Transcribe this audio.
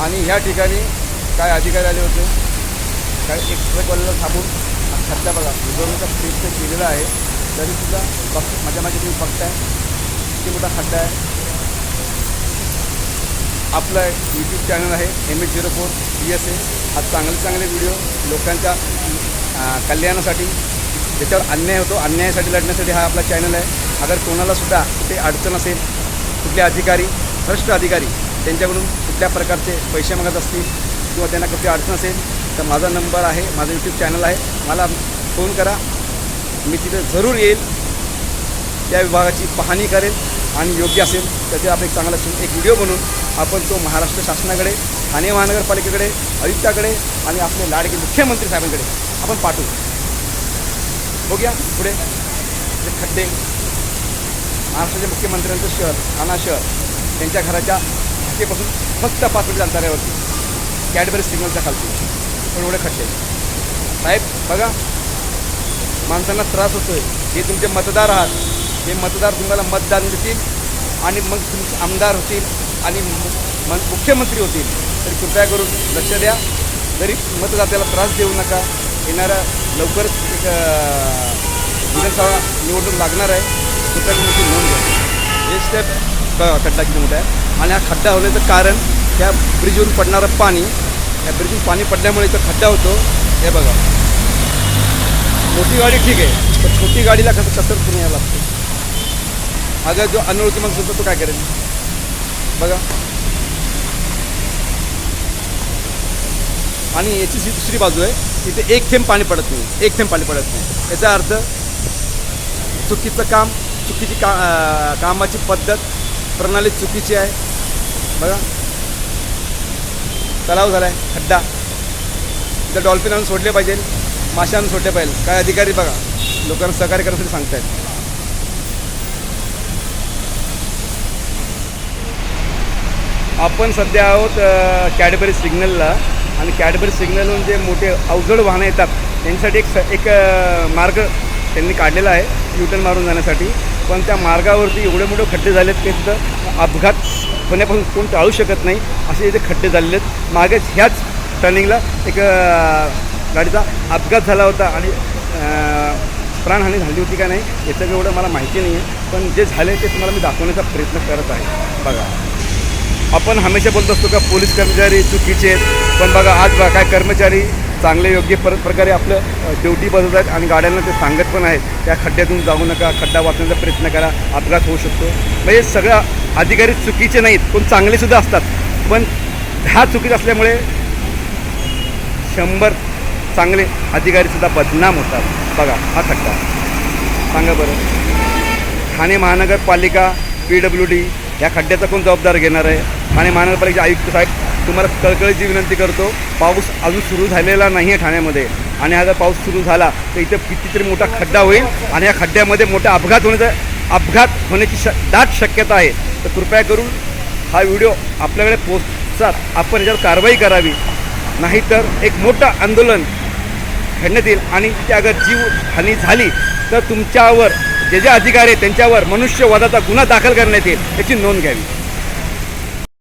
आणि ह्या ठिकाणी काय अधिकारी आले होते? काय एक कॉलला थांबून हा बघा. उजवण्याचा प्रयत्न केलेला आहे. तरीसुद्धा बघ माझ्या माझ्या तुम्ही बघताय. किती मोठा खड्डा आहे. आपलं यूट्यूब चॅनल आहे M H zero four P S A हा चांगले चांगले व्हिडिओ लोकांच्या कल्याणासाठी ज्याच्यावर अन्याय होतो अन्यायासाठी लढण्यासाठी हा आपला चॅनल आहे. अगर कोणालासुद्धा कुठे अडचण असेल कुठले अधिकारी भ्रष्ट अधिकारी त्यांच्याकडून कुठल्या प्रकारचे पैसे मागत असतील किंवा त्यांना कुठली अडचण असेल तर माझा नंबर आहे माझं यूट्यूब चॅनल आहे. मला फोन करा. मी तिथे जरूर येईल. त्या विभागाची पाहणी करेल आणि योग्य असेल त्याचे आपण एक चांगला एक व्हिडिओ बनवून आपण तो महाराष्ट्र शासनाकडे ठाणे महानगरपालिकेकडे आयुक्ताकडे आणि आपले लाडके मुख्यमंत्री साहेबांकडे आपण पाठवू. बघूया पुढे. खड्डे महाराष्ट्राच्या मुख्यमंत्र्यांचं शहर ठाणा शहर त्यांच्या घराच्या हाकेपासून फक्त पाच मिनिट अंतरावरती. कॅडबरी सिग्नलच्या खालती. पण एवढे खड्डे. साहेब बघा. माणसांना त्रास होतोय. हे तुमचे मतदार आहात हे मतदार तुम्हाला मतदान देतील आणि मग तुमचे आमदार होतील आणि म- मुख्यमंत्री होतील. तर कृपया करून लक्ष द्या. जरी मतदात्याला त्रास देऊ नका. येणाऱ्या लवकरच एक विधानसभा निवडणूक लागणार आहे. कृपया तुम्ही नोंद घ्या. हे स्टेप खड्डा किती मोठा आहे. आणि हा खड्डा होण्याचं कारण त्या ब्रिजवरून पडणारं पाणी या ब्रिजवरून पाणी पडल्यामुळे इथं खड्डा होतो. हे बघा. मोठी गाडी ठीक आहे पण छोटी गाडीला कसं कसं करून यायला लागतं? अगर जो अनोळखी माणूस होतो तो काय करेल? बघा. आणि याची जी दुसरी बाजू आहे तिथे एक थेंब पाणी पडत नाही एक थेंब पाणी पडत नाही. याचा अर्थ चुकीचं काम चुकीची का कामाची पद्धत प्रणाली चुकीची आहे बघा. तलाव झाला आहे खड्डा. इथं डॉल्फिन आणून सोडले पाहिजे मासे आणून सोडले पाहिजे. काय अधिकारी बघा लोकांना सहकार्य करण्यासाठी सांगतायत. आपण सध्या आहोत कॅडबरी सिग्नलला. आणि कॅडबरी सिग्नलहून जे मोठे अवजड वाहनं येतात त्यांच्यासाठी एक स एक मार्ग त्यांनी काढलेला आहे युटर्न मारून जाण्यासाठी. पण त्या मार्गावरती एवढे मोठे खड्डे झालेत की तिथं अपघात होण्यापासून कोण टाळू शकत नाही असे इथे खड्डे झालेले आहेत. मागेच ह्याच टर्निंगला एक गाडीचा अपघात झाला होता आणि प्राणहानी झाली होती का नाही याचं एवढं मला माहिती नाही आहे. पण जे झाले ते तुम्हाला मी दाखवण्याचा प्रयत्न करत आहे. बघा. आपण हमेशा बोलत असतो का पोलीस कर्मचारी चुकीचे आहेत. पण बघा आज बघा काय कर्मचारी चांगले योग्य पर प्रकारे आपलं ड्युटी बसत आहेत आणि गाड्यांना ते सांगत पण आहेत. त्या खड्ड्यातून जाऊ नका खड्डा वाचण्याचा प्रयत्न करा अपघात होऊ शकतो. म्हणजे सगळं अधिकारी चुकीचे नाहीत पण चांगलेसुद्धा असतात. पण ह्या चुकीत असल्यामुळे शंभर चांगले अधिकारीसुद्धा बदनाम होतात. बघा हा खड्डा. सांगा बरं. ठाणे महानगरपालिका पी डब्ल्यू डी या खड्ड्याचा कोण जबाबदार घेणार आहे? ठाणे महानगरपालिकेचे आयुक्त साहेब तुम्हाला कळकळीची विनंती करतो. पाऊस अजून सुरू झालेला नाही आहे ठाण्यामध्ये. आणि हा जर पाऊस सुरू झाला तर इथे कितीतरी मोठा खड्डा होईल आणि या खड्ड्यामध्ये मोठा अपघात होण्याचा अपघात होण्याची श दाट शक्यता आहे. तर कृपया करून हा व्हिडिओ आपल्याकडे पोचतात आपण याच्यावर कारवाई करावी. नाहीतर एक मोठं आंदोलन घडण्यात येईल आणि त्या अगर जीव हानी झाली तर तुमच्यावर जे जे अधिकारी आहेत त्यांच्यावर मनुष्यवादाचा गुन्हा दाखल करण्यात येईल याची नोंद घ्यावी.